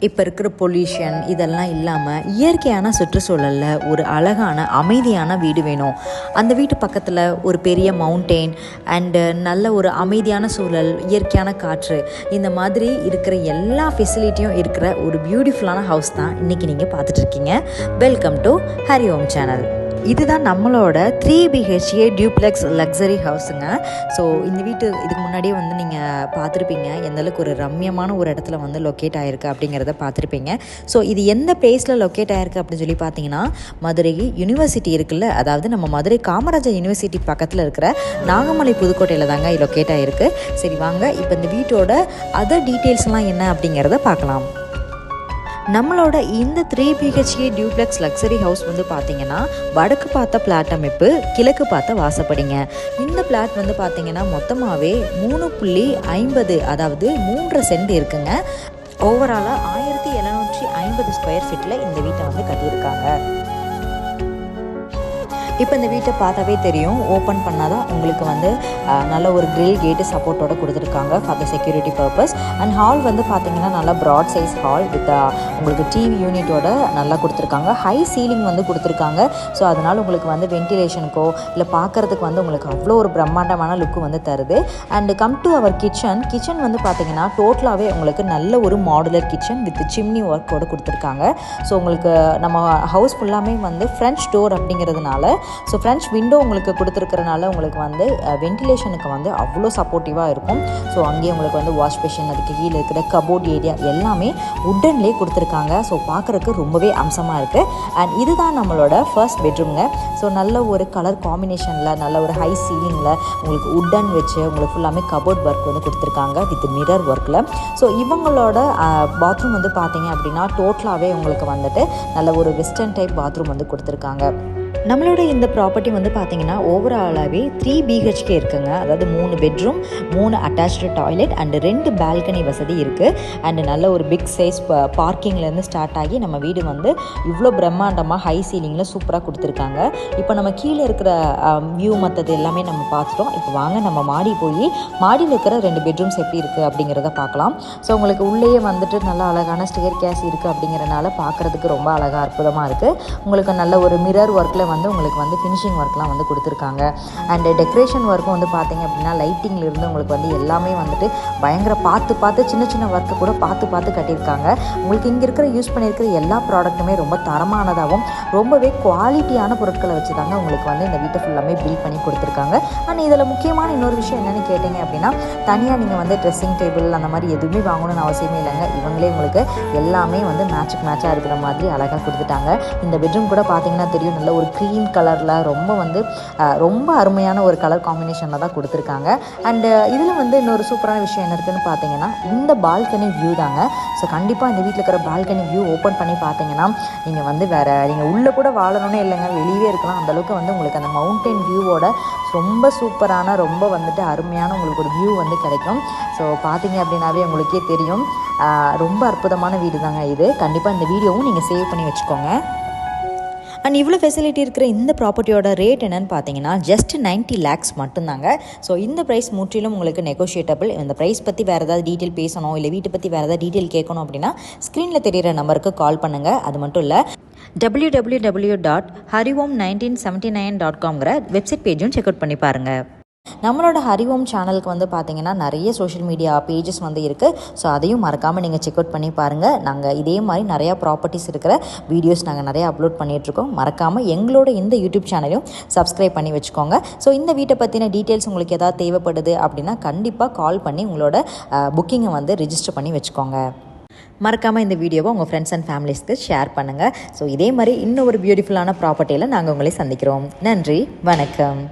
இப்போ இருக்கிற பொல்யூஷன் இதெல்லாம் இல்லாமல் இயற்கையான சுற்றுச்சூழலில் ஒரு அழகான அமைதியான வீடு வேணும். அந்த வீட்டு பக்கத்தில் ஒரு பெரிய மவுண்டெயின் அண்டு நல்ல ஒரு அமைதியான சூழல் இயற்கையான காற்று இந்த மாதிரி இருக்கிற எல்லா ஃபெசிலிட்டியும் இருக்கிற ஒரு பியூட்டிஃபுல்லான ஹவுஸ் தான் இன்றைக்கி நீங்கள் பார்த்துட்ருக்கீங்க welcome to Hari Om channel இதுதான் நம்மளோட த்ரீ பிஹெச்ஏ டியூப்ளெக்ஸ் லக்ஸரி ஹவுஸுங்க ஸோ இந்த வீட்டு இதுக்கு முன்னாடியே வந்து நீங்கள் பார்த்துருப்பீங்க எந்த அளவுக்கு ஒரு ரம்யமான ஒரு இடத்துல வந்து லொக்கேட் ஆகிருக்கு அப்படிங்கிறத பார்த்துருப்பீங்க. ஸோ இது எந்த பிளேஸில் லொக்கேட் ஆகிருக்கு அப்படின்னு சொல்லி பார்த்தீங்கன்னா மதுரை யூனிவர்சிட்டி இருக்குல்ல அதாவது நம்ம மதுரை காமராஜர் யூனிவர்சிட்டி பக்கத்தில் இருக்கிற நாகமலை புதுக்கோட்டையில் தாங்க லொக்கேட் ஆகிருக்கு சரி வாங்க இப்போ இந்த வீட்டோட அதர் டீட்டெயில்ஸ்லாம் என்ன அப்படிங்கிறத பார்க்கலாம். நம்மளோட இந்த three BHK duplex luxury house வந்து பார்த்தீங்கன்னா வடக்கு பார்த்த பிளாட் அமைப்பு கிழக்கு பார்த்த வாசப்படிங்க. இந்த பிளாட் வந்து பார்த்தீங்கன்னா மொத்தமாகவே மூணு புள்ளி ஐம்பது அதாவது மூன்றரை சென்ட் இருக்குங்க. ஓவராலாக ஆயிரத்தி எழுநூற்றி ஐம்பது ஸ்கொயர் ஃபீட்டில் இந்த வீட்டை வந்து கட்டியிருக்காங்க. இப்போ இந்த வீட்டை பார்த்தாவே தெரியும். ஓப்பன் பண்ணால் தான் உங்களுக்கு வந்து நல்ல ஒரு கிரில் கேட்டு சப்போர்ட்டோட கொடுத்துருக்காங்க for the security purpose and hall வந்து பார்த்தீங்கன்னா நல்லா ப்ராட் சைஸ் ஹால் வித் உங்களுக்கு டிவி யூனிட்டோட நல்லா கொடுத்துருக்காங்க. ஹை சீலிங் வந்து கொடுத்துருக்காங்க. ஸோ அதனால் உங்களுக்கு வந்து வென்டிலேஷனுக்கோ இல்லை பார்க்குறதுக்கு வந்து உங்களுக்கு அவ்வளோ ஒரு பிரம்மாண்டமான லுக்கு வந்து தருது. And come to our kitchen kitchen வந்து பார்த்தீங்கன்னா டோட்டலாகவே உங்களுக்கு நல்ல ஒரு மாடுலர் கிச்சன் வித் சிம்னி ஒர்க்கோட கொடுத்துருக்காங்க. ஸோ உங்களுக்கு நம்ம ஹவுஸ் ஃபுல்லாமே வந்து ஃப்ரெஞ்ச் டோர் அப்படிங்கிறதுனால ஸோ ஃப்ரெஞ்ச் விண்டோ உங்களுக்கு கொடுத்துருக்கறனால உங்களுக்கு வந்து வென்டிலேஷனுக்கு வந்து அவ்வளோ சப்போர்ட்டிவாக இருக்கும். ஸோ அங்கேயே உங்களுக்கு வந்து வாஷ் மிஷின் அதுக்கு கீழே இருக்கிற கபோர்ட் ஏரியா எல்லாமே உட்டன்லேயே கொடுத்துருக்காங்க. ஸோ பார்க்குறக்கு ரொம்பவே அம்சமாக இருக்குது அண்ட் இதுதான் நம்மளோட ஃபர்ஸ்ட் பெட்ரூம்ங்க ஸோ நல்ல ஒரு கலர் காம்பினேஷனில் நல்ல ஒரு ஹை சீலிங்கில் உங்களுக்கு உட்டன் வச்சு உங்களுக்கு ஃபுல்லாமே கபோர்ட் ஒர்க் வந்து கொடுத்துருக்காங்க வித் மிரர் ஒர்க்கில் ஸோ இவங்களோட பாத்ரூம் வந்து பார்த்தீங்க அப்படின்னா டோட்டலாகவே உங்களுக்கு வந்துட்டு நல்ல ஒரு வெஸ்டர்ன் டைப் பாத்ரூம் வந்து கொடுத்துருக்காங்க. நம்மளோட இந்த ப்ராப்பர்ட்டி வந்து பார்த்தீங்கன்னா ஓவராலாகவே த்ரீ பிஹெச்கே இருக்குங்க. அதாவது மூணு பெட்ரூம் மூணு அட்டாச்டு டாய்லெட் அண்டு ரெண்டு பால்கனி வசதி இருக்குது அண்டு நல்ல ஒரு பிக் சைஸ் பார்க்கிங்லேருந்து ஸ்டார்ட் ஆகி நம்ம வீடு வந்து இவ்வளோ பிரம்மாண்டமாக ஹை சீலிங்கில் சூப்பராக கொடுத்துருக்காங்க. இப்போ நம்ம கீழே இருக்கிற um, வியூ மற்றது எல்லாமே நம்ம பார்த்துட்டோம் இப்போ வாங்க நம்ம மாடி போய் மாடியில் இருக்கிற ரெண்டு பெட்ரூம்ஸ் எப்படி இருக்குது அப்படிங்கிறத பார்க்கலாம் ஸோ உங்களுக்கு உள்ளேயே வந்துட்டு நல்ல அழகான ஸ்டேர் கேஸ் இருக்குது அப்படிங்கிறனால பார்க்குறதுக்கு ரொம்ப அழகாக அற்புதமாக இருக்குது உங்களுக்கு நல்ல ஒரு மிரர் ஒர்க்கில் வந்து உங்களுக்கு வந்து ஃபினிஷிங் ஒர்க்லாம் வந்து கொடுத்துருக்காங்க. அண்டு டெக்கரேஷன் ஒர்க்கும் வந்து பார்த்தீங்க அப்படின்னா லைட்டிங்லேருந்து இருந்து உங்களுக்கு வந்து எல்லாமே வந்துட்டு பயங்கர பார்த்து பார்த்து சின்ன சின்ன ஒர்க்கு கூட பார்த்து பார்த்து கட்டியிருக்காங்க. உங்களுக்கு இங்கே இருக்கிற யூஸ் பண்ணியிருக்கிற எல்லா ப்ராடக்ட்டுமே ரொம்ப தரமானதாகவும் ரொம்பவே குவாலிட்டியான பொருட்களை வச்சு தாங்க உங்களுக்கு வந்து இந்த வீட்டை ஃபுல்லாமே பில் பண்ணி கொடுத்துருக்காங்க. அண்ட் இதில் முக்கியமான இன்னொரு விஷயம் என்னென்னு கேட்டிங்க அப்படின்னா தனியாக நீங்கள் வந்து ட்ரெஸ்ஸிங் டேபிள் அந்த மாதிரி எதுவுமே வாங்கணும்னு அவசியமே இல்லைங்க. இவங்களே உங்களுக்கு எல்லாமே வந்து மேட்சுக்கு மேட்சாக இருக்கிற மாதிரி அழகாக கொடுத்துட்டாங்க. இந்த பெட்ரூம் கூட பார்த்தீங்கன்னா தெரியும் நல்ல ஒரு க்ரீம் கலரில் ரொம்ப வந்து ரொம்ப அருமையான ஒரு கலர் காம்பினேஷனில் தான் கொடுத்துருக்காங்க. அண்டு இதில் வந்து இன்னொரு சூப்பரான விஷயம் என்ன இருக்குதுன்னு பார்த்தீங்கன்னா இந்த பால்கனி வியூ தாங்க. ஸோ கண்டிப்பாக இந்த வீட்டில் இருக்கிற பால்கனி வியூ ஓப்பன் பண்ணி பார்த்தீங்கன்னா நீங்கள் வந்து வேறு நீங்கள் உள்ளே கூட வாழணும்னே இல்லைங்க. வெளியவே இருக்கலாம். அந்த அளவுக்கு வந்து உங்களுக்கு அந்த மவுண்டைன் வியூவோட ரொம்ப சூப்பரான ரொம்ப வந்துட்டு அருமையான உங்களுக்கு ஒரு வியூ வந்து கிடைக்கும். ஸோ பார்த்தீங்க அப்படின்னாவே உங்களுக்கே தெரியும். ரொம்ப அற்புதமான வீடு தாங்க இது. கண்டிப்பாக இந்த வீடியோவும் நீங்கள் சேவ் பண்ணி வச்சுக்கோங்க. அண்ட் இவ்வளோ ஃபெசிலிட்டி இருக்கிற இந்த ப்ராப்பர்ட்டியோட ரேட் என்னன்னு பார்த்தீங்கன்னா ஜஸ்ட் 90 லேக்ஸ் மட்டும்தாங்க. ஸோ இந்த ப்ரைஸ் முற்றிலும் உங்களுக்கு நெகோஷியேட்டபிள் இந்த ப்ரைஸ் பற்றி வேறு ஏதாவது டீட்டெயில் பேசணும் இல்லை வீட்டை பற்றி வேறு ஏதாவது டீட்டெயில் கேட்கணும் அப்படின்னா ஸ்க்ரீனில் தெரிகிற நம்பருக்கு கால் பண்ணுங்கள் அது மட்டும் இல்லை W W W dot Hariom nineteen seventy nine dot காம்ங்கிற website பேஜும் செக் அவுட் பண்ணி பாருங்கள் நம்மளோட ஹரிஓம் சேனலுக்கு வந்து பார்த்தீங்கன்னா நிறைய சோஷியல் மீடியா பேஜஸ் வந்து இருக்குது ஸோ அதையும் மறக்காமல் நீங்கள் செக் அவுட் பண்ணி பாருங்கள் நாங்கள் இதே மாதிரி நிறையா ப்ராப்பர்ட்டிஸ் இருக்கிற வீடியோஸ் நாங்கள் நிறையா அப்லோட் பண்ணிகிட்ருக்கோம் மறக்காமல் எங்களோட இந்த யூடியூப் சேனலையும் சப்ஸ்கிரைப் பண்ணி வச்சுக்கோங்க. ஸோ இந்த வீட்டை பற்றின டீட்டெயில்ஸ் உங்களுக்கு எதாவது தேவைப்படுது அப்படின்னா கண்டிப்பாக கால் பண்ணி உங்களோட புக்கிங்கை வந்து ரிஜிஸ்டர் பண்ணி வச்சுக்கோங்க. மறக்காமல் இந்த வீடியோவை உங்கள் ஃப்ரெண்ட்ஸ் அண்ட் ஃபேமிலிஸ்க்கு ஷேர் பண்ணுங்கள் ஸோ இதே மாதிரி இன்னும் ஒரு பியூட்டிஃபுல்லான ப்ராப்பர்ட்டியில் நாங்கள் உங்களை சந்திக்கிறோம். நன்றி வணக்கம்.